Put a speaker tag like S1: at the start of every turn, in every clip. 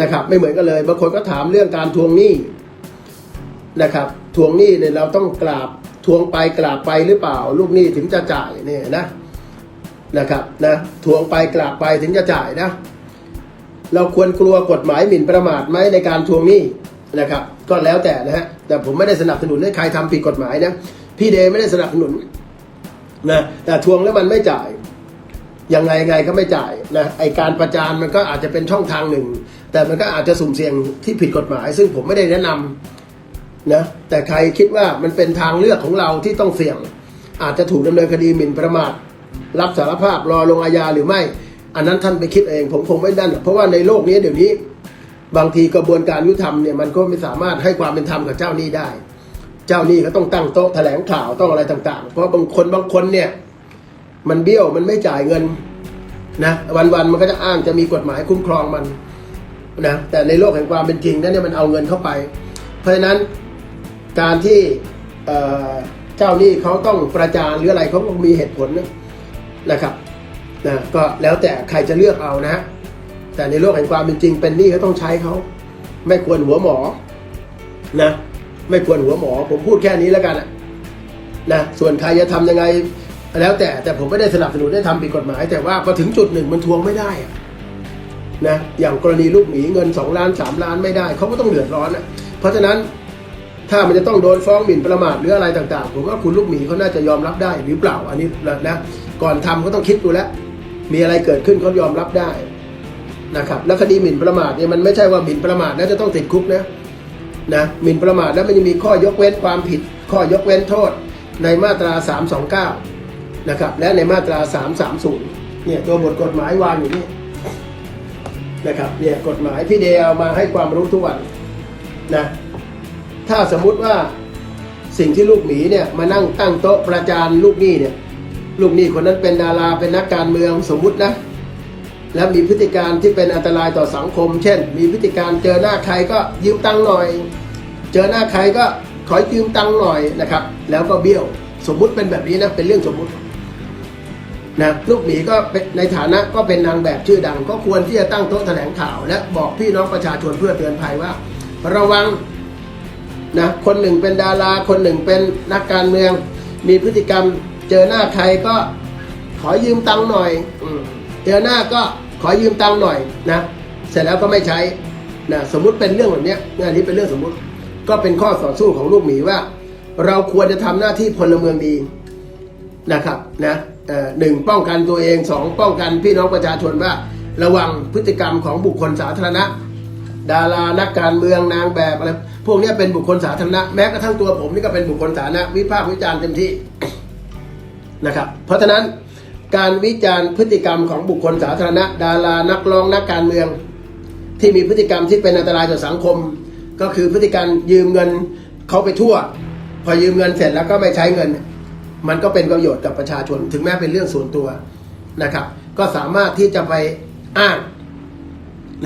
S1: นะครับ ไม่เหมือนกันเลยบางคนก็ถามเรื่องการทวงหนี้นะครับ ทวงหนี้เนี่ยเราต้องกราบทวงไปกราบไปหรือเปล่า ลูกหนี้ถึงจะจ่ายเนี่ยนะนะครับนะทวงไปกราบไปถึงจะจ่ายนะ เราควรกลัวกฎหมายหมิ่นประมาทไหมในการทวงหนี้นะครับ ก็แล้วแต่นะฮะแต่ผมไม่ได้สนับสนุนให้ใครทำผิดกฎหมายนะพี่เดย์ไม่ได้สนับสนุนนะแต่ทวงแล้วมันไม่จ่ายยังไงไงก็ไม่จ่ายนะไอการประจานมันก็อาจจะเป็นช่องทางหนึ่ง แต่มันก็อาจจะสุ่มเสี่ยงที่ผิดกฎหมาย ซึ่งผมไม่ได้แนะนำนะแต่ใครคิดว่ามันเป็นทางเลือกของเราที่ต้องเสี่ยง อาจจะถูกดำเนินคดีหมิ่นประมาทรับสารภาพรอลงอาญาหรือไม่ อันนั้นท่านไปคิดเองผมคงไม่ดันเพราะว่าในโลกนี้เดี๋ยวนี้ บางทีกระบวนการยุติธรรมเนี่ยมันก็ไม่สามารถให้ความเป็นธรรมกับเจ้าหนี้ได้ เจ้าหนี้ก็ต้องตั้งโต๊ะแถลงข่าวต้องอะไรต่าง ๆ เพราะบางคนบางคนเนี่ยมันเบี้ยวมันไม่จ่ายเงินนะวันๆมันก็จะอ้างจะมีกฎหมายคุ้มครองมัน นะแต่ในโลกแห่งความเป็นจริงนั้นเนี่ยมันเอาเงินเข้าไป เพราะฉะนั้นการที่เจ้าหนี้เขาต้องประจานหรืออะไรเขาก็มีเหตุผลนะครับนะก็แล้วแต่ใครจะเลือกเอานะ แต่ในโลกแห่งความเป็นจริง เป็นหนี้ก็ต้องใช้เขาไม่ควรหัวหมอนะไม่ควรหัวหมอ ผมพูดแค่นี้แล้วกันนะส่วนใครจะทำยังไง แล้วแต่แต่ผมไม่ได้สนับสนุนให้ทำผิดกฎหมาย แต่ว่าพอถึงจุดหนึ่งมันทวงไม่ได้อะ นะอย่างกรณีลูกหมีเงิน 2 ล้าน 3 ล้านไม่ได้เขาก็ต้องเดือดร้อนอะเพราะฉะนั้นถ้ามันจะต้องโดนฟ้องหมิ่นประมาทหรืออะไรต่างๆ ผมว่าคุณลูกหมีเขาน่าจะยอมรับได้หรือเปล่าอันนี้นะก่อนทำก็ต้องคิดดูแล้ว มีอะไรเกิดขึ้นเขายอมรับได้นะครับแล้วคดีหมิ่นประมาทเนี่ยมันไม่ใช่ว่าหมิ่นประมาทแล้วจะต้องติดคุกนะนะหมิ่นประมาทแล้วมันจะมีข้อยกเว้นความผิด ข้อยกเว้นโทษในมาตรา 329 นะครับและในมาตรา 330 เนี่ยตัวบทกฎหมายวางอยู่นี่ นะครับเนี่ยกฎหมายพี่เดเอามาให้ความรู้ทุกวันนะถ้าสมมุติว่าสิ่งที่ลูกหมีเนี่ยมานั่งตั้งโต๊ะประจานลูกหนี้เนี่ยลูกหนี้คนนั้นเป็นดาราเป็นนักการเมืองสมมุตินะแล้วมีพฤติการที่เป็นอันตรายต่อสังคม เช่น มีพฤติการเจอหน้าใครก็ยืมตังค์หน่อย เจอหน้าใครก็ขอยืมตังค์หน่อยนะครับ แล้วก็เบี้ยว สมมุติเป็นแบบนี้นะเป็นเรื่องสมมุติ นะลูกหมีก็ในฐานะก็เป็นนางแบบชื่อดัง ก็ควรที่จะตั้งโต๊ะแถลงข่าว และบอกพี่น้องประชาชนเพื่อเตือนภัยว่า ระวังนะคนหนึ่งเป็นดารา คนหนึ่งเป็นนักการเมือง มีพฤติกรรมเจอหน้าใครก็ขอยืมตังค์หน่อยอเจอหน้าก็ขอยืมตังค์หน่อยนะเสร็จแล้วก็ไม่ใช้นะสมมุติเป็นเรื่องแบบนี้ยอันนี้เป็นเรื่องสมมุติ ก็เป็นข้อต่อสู้ของลูกหมีว่า เราควรจะทำหน้าที่พลเมืองดีนะครับนะ หนึ่งป้องกันตัวเองสองป้องกันพี่น้องประชาชนว่า ระวังพฤติกรรมของบุคคลสาธารณะ ดารานักการเมืองนางแบบอะไรพวกนี้เป็นบุคคลสาธารณะแม้กระทั่งตัวผมนี่ก็เป็นบุคคลสาธารณะวิพากษ์วิจารณ์เต็มที่นะครับ เพราะฉะนั้นการวิจารณ์พฤติกรรมของบุคคลสาธารณะ ดารานักร้องนักการเมือง ที่มีพฤติกรรมที่เป็นอันตรายต่อสังคม ก็คือพฤติการยืมเงินเขาไปทั่ว พอยืมเงินเสร็จแล้วก็ไม่ใช้เงิน มันก็เป็นประโยชน์กับประชาชน ถึงแม้เป็นเรื่องส่วนตัวนะครับ ก็สามารถที่จะไปอ้าง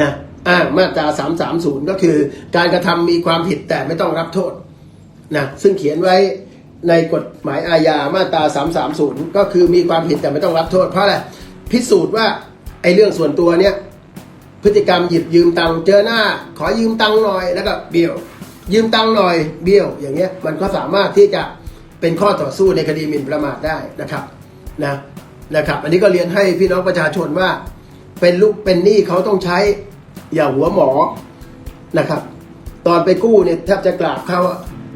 S1: นะอ้างมาตรา 330 ก็คือ การกระทำมีความผิดแต่ไม่ต้องรับโทษนะซึ่งเขียนไว้ในกฎหมายอาญามาตรา 330 ก็คือมีความผิดแต่ไม่ต้องรับโทษ เพราะอะไรพิสูจน์ว่าไอ้เรื่องส่วนตัวเนี้ยพฤติกรรมหยิบยืมตังค์เจอหน้า ขอยืมตังค์หน่อยแล้วก็เบี้ยว ยืมตังค์หน่อยเบี้ยว อย่างเงี้ยมันก็สามารถที่จะ เป็นข้อต่อสู้ในคดีหมิ่นประมาทได้นะครับนะนะครับอันนี้ก็เรียนให้พี่น้องประชาชนว่า เป็นลูกเป็นหนี้เขาต้องใช้อย่าหัวหมอนะครับ ตอนไปกู้เนี่ยแทบจะกราบเขา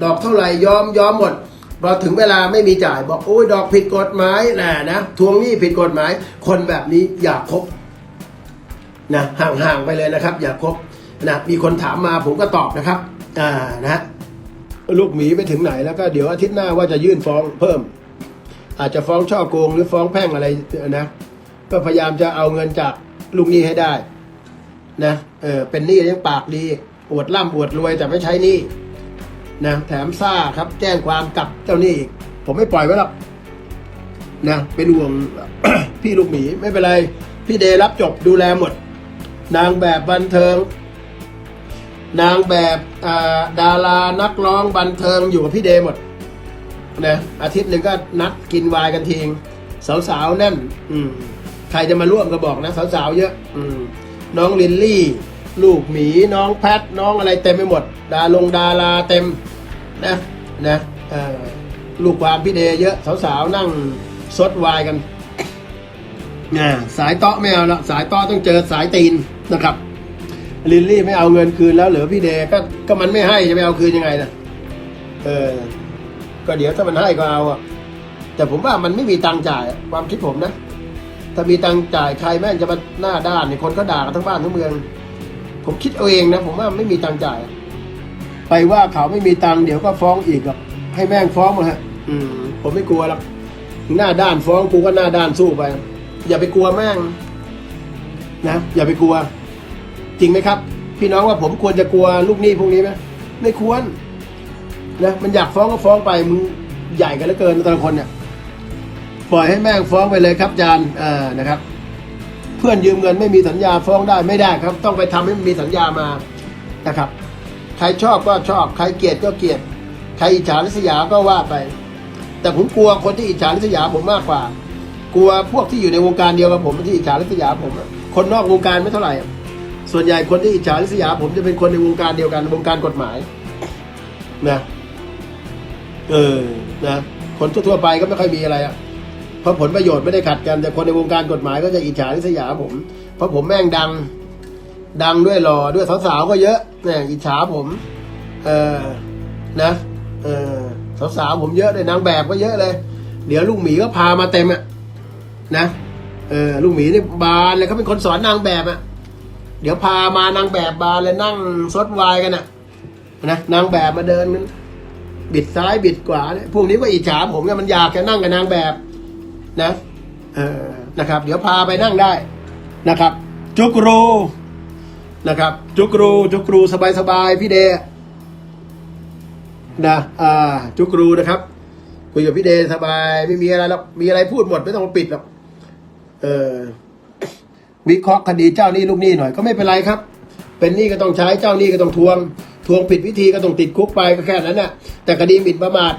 S1: ดอกเท่าไหร่ยอมยอมหมดพอถึงเวลาไม่มีจ่ายบอกโอ้ยดอกผิดกฎหมายนะนะทวงหนี้ผิดกฎหมาย คนแบบนี้อย่าคบนะห่างๆไปเลยนะครับ อย่าคบนะมีคนถามมาผมก็ตอบนะครับอ่านะฮะ ลูกหมีไปถึงไหนแล้วก็เดี๋ยวอาทิตย์หน้าว่าจะยื่นฟ้องเพิ่ม อาจจะฟ้องช่อโกงหรือฟ้องแพ่งอะไรนะก็พยายามจะเอาเงินจากลูกหนี้ให้ได้ นะเออเป็นหนี้ยังปากดีอวดร่ำอวดรวยแต่ไม่ใช้หนี้นะแถมซ่าครับ แจ้งความกับเจ้าหนี้อีก ผมไม่ปล่อยไว้หรอกนะเป็นห่วงพี่ลูกหมีไม่เป็นไร พี่เดรับจบดูแลหมด นางแบบบันเทิง นางแบบดารานักร้องบันเทิงอยู่กับพี่เดหมดนะอาทิตย์หนึ่งก็นัดกินวายกันทีงสาวๆแน่น อืมใครจะมาร่วมก็บอกนะ สาวๆเยอะ อืมน้องลินลี่ ลูกหมี น้องแพท น้องอะไรเต็มไปหมด ดาลงดาราเต็ม นะนะลูกความพี่เดย์เยอะสาวๆนั่งซดวายกันนะสายเตาะไม่เอาละสายเตาะต้องเจอสายตีนนะครับ ลิลลี่ไม่เอาเงินคืนแล้วเหลือพี่เดก็ก็มันไม่ให้จะไปเอาคืนยังไงนะเออ ก็เดี๋ยวถ้ามันให้ก็เอาอะแต่ผมว่ามันไม่มีตังค์จ่ายความคิดผมนะถ้ามีตังค์จ่ายใครแม่งจะมาหน้าด้านเนี่ยคนก็ด่ากันทั้งบ้านทั้งเมือง ผมคิดเอาเองนะผมว่าไม่มีตังค์จ่าย ไปว่าเขาไม่มีตังค์เดี๋ยวก็ฟ้องอีกอะให้แม่งฟ้องมาฮะ อืม ผมไม่กลัวหรอกหน้าด้านฟ้องกูก็หน้าด้านสู้ไป อย่าไปกลัวแม่งนะอย่าไปกลัว จริงไหมครับ พี่น้องว่าผมควรจะกลัวลูกหนี้พวกนี้ไหมไม่ควรนะมันอยากฟ้องก็ฟ้องไปมึงใหญ่กันเหลือเกินแต่ละคนเนี่ยปล่อยให้แม่งฟ้องไปเลยครับอาจารย์อ่านะครับ เพื่อนยืมเงินไม่มีสัญญาฟ้องได้ไม่ได้ครับ ต้องไปทำให้มันมีสัญญามานะครับ ใครชอบก็ชอบ ใครเกลียดก็เกลียด ใครอิจฉาริษยาก็ว่าไป แต่ผมกลัวคนที่อิจฉาริษยาผมมากกว่า กลัวพวกที่อยู่ในวงการเดียวกับผมที่อิจฉาริษยาผม คนนอกวงการไม่เท่าไหร่ ส่วนใหญ่คนที่อิจฉาริษยา ผมจะเป็นคนในวงการเดียวกันวงการกฎหมายนะเออนะคนทั่วไปก็ไม่ค่อยมีอะไรอะเพราะผลประโยชน์ไม่ได้ขัดกันแต่คนในวงการกฎหมายก็จะอิจฉาริษยาผม เพราะผมแม่งดัง ดังด้วยหล่อด้วยสาวๆก็เยอะเนี่ยอิจฉาผม เออนะเออสาวๆผมเยอะเลยนางแบบก็เยอะเลย เดี๋ยวลูกหมีก็พามาเต็มอะนะเออลูกหมีนี่บานเลยเขาเป็นคนสอนนางแบบอะ เดี๋ยวพามานางแบบบาเลยนั่งซดวายกันอะนะนางแบบมาเดินมันบิดซ้ายบิดขวาเนี่ยพวกนี้ก็อิจฉาผมเนี่ยมันอยากจะนั่งกับนางแบบนะเออนะครับ เดี๋ยวพาไปนั่งได้นะครับ จุกรูนะครับ จุกรูจุกรูสบายสบายๆพี่เดยนะอ่าจุกรูนะครับคุยกับพี่เดสบายไม่มีอะไรหรอกมีอะไรพูดหมดไม่ต้องปิดหรอกเออ วิเคราะห์คดีเจ้าหนี้ลูกหนี้หน่อยก็ไม่เป็นไรครับ เป็นหนี้ก็ต้องใช้เจ้าหนี้ก็ต้องทวง ทวงผิดวิธีก็ต้องติดคุกไปก็แค่นั้นน่ะแต่คดีหมิ่นประมาท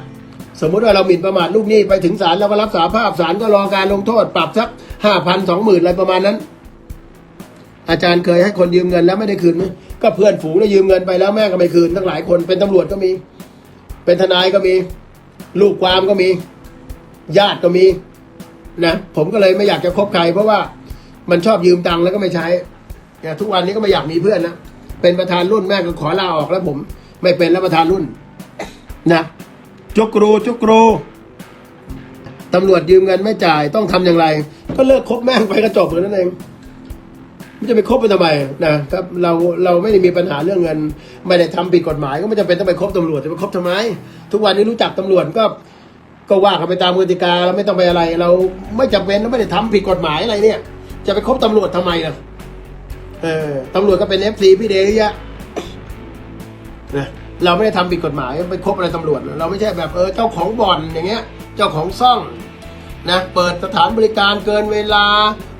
S1: สมมุติว่าเราหมิ่นประมาทลูกหนี้ไปถึงศาลเราก็รับสาภาพศาลก็รอการลงโทษปรับสักห้าพันสองหมื่นอะไรประมาณนั้น อาจารย์เคยให้คนยืมเงินแล้วไม่ได้คืนไหมก็เพื่อนฝูงได้ยืมเงินไปแล้วแม่ก็ไม่คืนทั้งหลายคนเป็นตำรวจก็มี เป็นทนายก็มี ลูกความก็มี ญาติก็มีนะผมก็เลยไม่อยากจะคบใครเพราะว่า มันชอบยืมตังค์แล้วก็ไม่ใช้เนี่ยทุกวันนี้ก็ไม่อยากมีเพื่อนนะเป็นประธานรุ่นแม่ก็ขอลาออกแล้วผม ไม่เป็นแล้วประธานรุ่นนะจุกรูจุกรูตำรวจยืมเงินไม่จ่ายต้องทำอย่างไร ก็เลิกคบแม่งไปก็จบเลยนั่นเองมันจะไปคบไปทำไมนะครับเราเราไม่ได้มีปัญหาเรื่องเงิน ไม่ได้ทำผิดกฎหมาย ก็ไม่จำเป็นต้องไปคบตำรวจจะไปคบทำไม ทุกวันนี้รู้จักตำรวจก็ก็ว่ากันไปตามกติกาเราไม่ต้องไปอะไร เราไม่จำเป็นเราไม่ได้ทำผิดกฎหมายอะไรเนี่ย จะไปคบตำรวจทำไมนะเออตำรวจก็เป็นเอฟซีพี่เดย์เยอะนะเราไม่ได้ทำผิดกฎหมายไปคบอะไรตำรวจ เราไม่ใช่แบบเออเจ้าของบ่อนอย่างเงี้ย เจ้าของซ่องนะเปิดสถานบริการเกินเวลา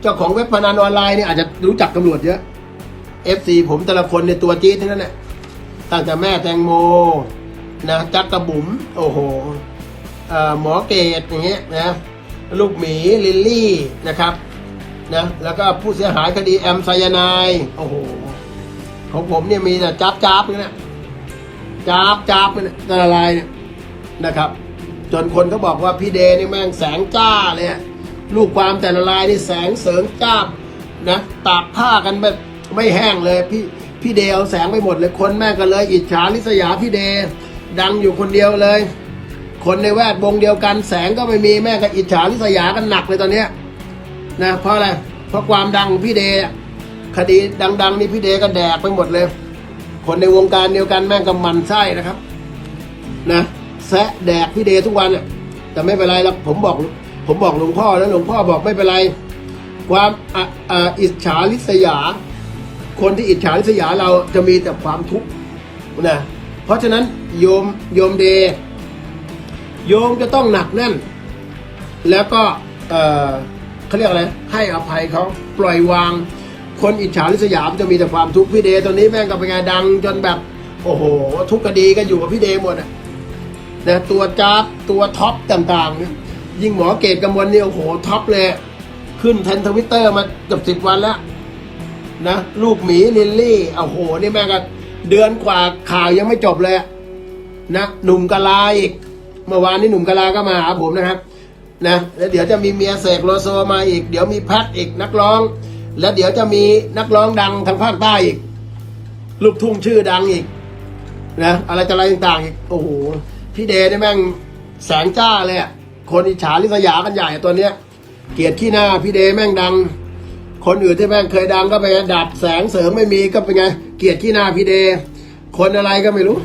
S1: เจ้าของเว็บพนันออนไลน์เนี่ยอาจจะรู้จักตำรวจเยอะ FC ผมแต่ละคนในยตัวจี๊ดทั้งนั้นแหละตั้งแต่แม่แตงโมนะจักกระบุ๋มโอ้โหเอ่อหมอเกตอย่างเงี้ยนะลูกหมีลิลลี่นะครับ นะแล้วก็ผู้เสียหายคดีแอมไซยานายโอ้โหของผมเนี่ยมีแต่จับจับๆเนี่ยจับจับๆเนี่ยแต่ละลายเนี่ยนะครับ จนคนเขาบอกว่าพี่เดนี่แม่งแสงจ้าเลยอะลูกความแต่ละลายนี่แสงเสริงจ้าบนะตากผ้ากันแบบไม่แห้งเลยพี่พี่เดเอาแสงไปหมดเลยคนแม่งก็เลย อิจฉาลิษยาพี่เดดังอยู่คนเดียวเลย คนในแวดวงเดียวกันแสงก็ไม่มีแม่งก็อิจฉาลิษยากันหนักเลยตอนเนี้ย นะเพราะอะไรเพราะความดังพี่เดย์คดีดัง ๆ นี่พี่เดย์ก็แดกไปหมดเลย คนในวงการเดียวกันแม่งก็มันไส้นะครับ นะแซะแดกพี่เดย์ทุกวันอะแต่ไม่เป็นไรหรอกผมบอก ผมบอกหลวงพ่อแล้วหลวงพ่อบอกไม่เป็นไร ความอออิจฉาริษยา คนที่อิจฉาริษยาเราจะมีแต่ความทุกข์นะเพราะฉะนั้นโยมโยมเดย์โยมจะต้องหนักแน่น แล้วก็เออ เขาเรียกอะไร ให้อภัยเขาปล่อยวาง คนอิจฉาริษยามจะมีแต่ความทุกข์พี่เดย์ตอนนี้แม่งก็เป็นไงดังจนแบบ โอ้โห ทุกคดีก็อยู่กับพี่เดย์หมดอะนะตัวจ้าบตัวท็อปต่างๆ ยิ่งหมอเกตกำมลเนี่ยโอ้โหท็อปเลย ขึ้นเทนทวิตเตอร์มาเกือบสิบวันแล้วนะลูกหมีลิลลี่โอ้โห นี่แม่งก็เดือนกว่าข่าวยังไม่จบเลยนะหนุ่มกะลาอีก เมื่อวานนี้หนุ่มกะลาก็มาหาผมนะครับ นะแล้วเดี๋ยวจะมีเมียเสกโลโซมาอีก เดี๋ยวมีแพัดอีกนักร้อง แล้วเดี๋ยวจะมีนักร้องดังทางภาคใต้อีก ลูกทุ่งชื่อดังอีกนะอะไรจะอะไรต่างๆอีกโอ้โหพี่เดย์นี่แม่งแสงจ้าเลยคนอิจฉาริษยากันใหญ่ตัวเนี้ย เกียดขี้หน้าพี่เดย์แม่งดัง คนอื่นที่แม่งเคยดังก็ไปดับแสงเสริมไม่มีก็เป็นไงเกียดขี้หน้าพี่เดย์คนอะไรก็ไม่รู้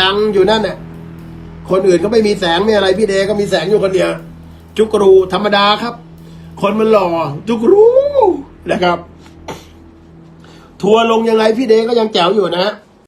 S1: ดังอยู่นั่นน่ะคนอื่นก็ไม่มีแสงไม่อะไรพี่เดย์ก็มีแสงอยู่คนเดียว จุกรูธรรมดาครับ คนมันหล่อจุกรูนะครับ ทัวร์ลงยังไงพี่เดก็ยังแจ๋วอยู่นะฮะ